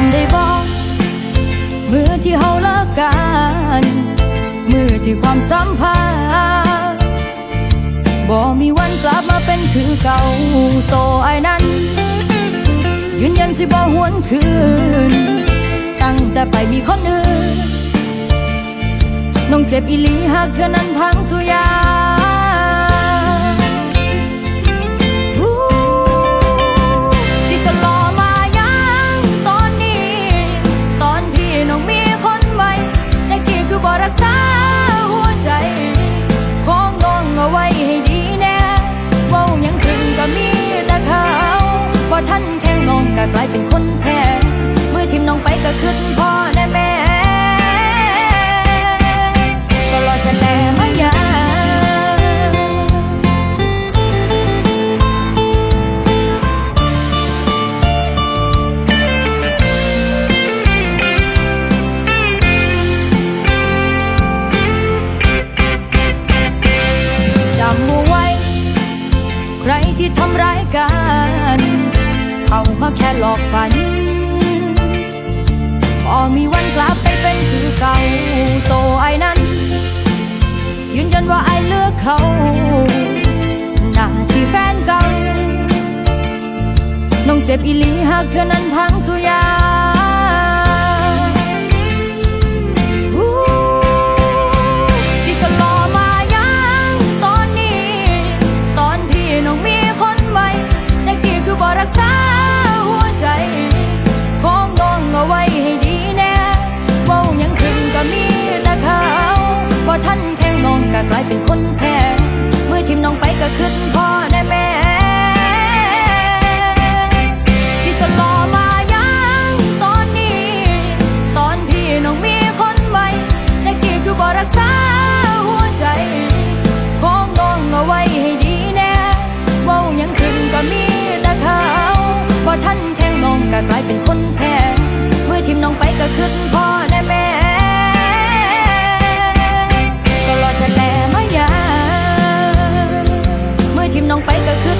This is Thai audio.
ำได้บอเมื่อที่เฮาเลิกกันเมื่อที่ความสัมพันธ์บ่มีวันกลับมาเป็นคือเก่าโตไอ้นั้น ยืนยันสิบ่หวนคืน ตั้งแต่ไปมีคนอื่นน้องเจ็บอีหลีหากเธอนั้นพังสุยา บ่ทันแข่งน้องก็กลายเป็นคนแพ้เมื่อทิมน้องไปก็ขึ้นพ่อแน่แม่ก็รอจะแลมายาจำเอาไว้ ใครที่ทำร้ายกัน แค่หลอกฝันพอมีวันกลับไปเป็นคือเก่าโตไอ้นั้น ยืนยันว่าไอ้เลือกเขาหน้าที่แฟนเก่าน้องเจ็บอีหลีหากเธอนั้นพังสุยา ของน้องเอาไว้ให้ดีแน่เว้าหยังถึงก็มีตะเขาพอท่านแข่งน้องก็กลายเป็นคนแพ้เมื่อทิมน้องไปก็ขึ้นพ่อแกลายเป็นคนแพ้เมื่อทิมน้องไปก็ขึ้นพ่อได้แม่ก็รอจะแลมายาเมื่อทิมน้องไปก็ขึ้น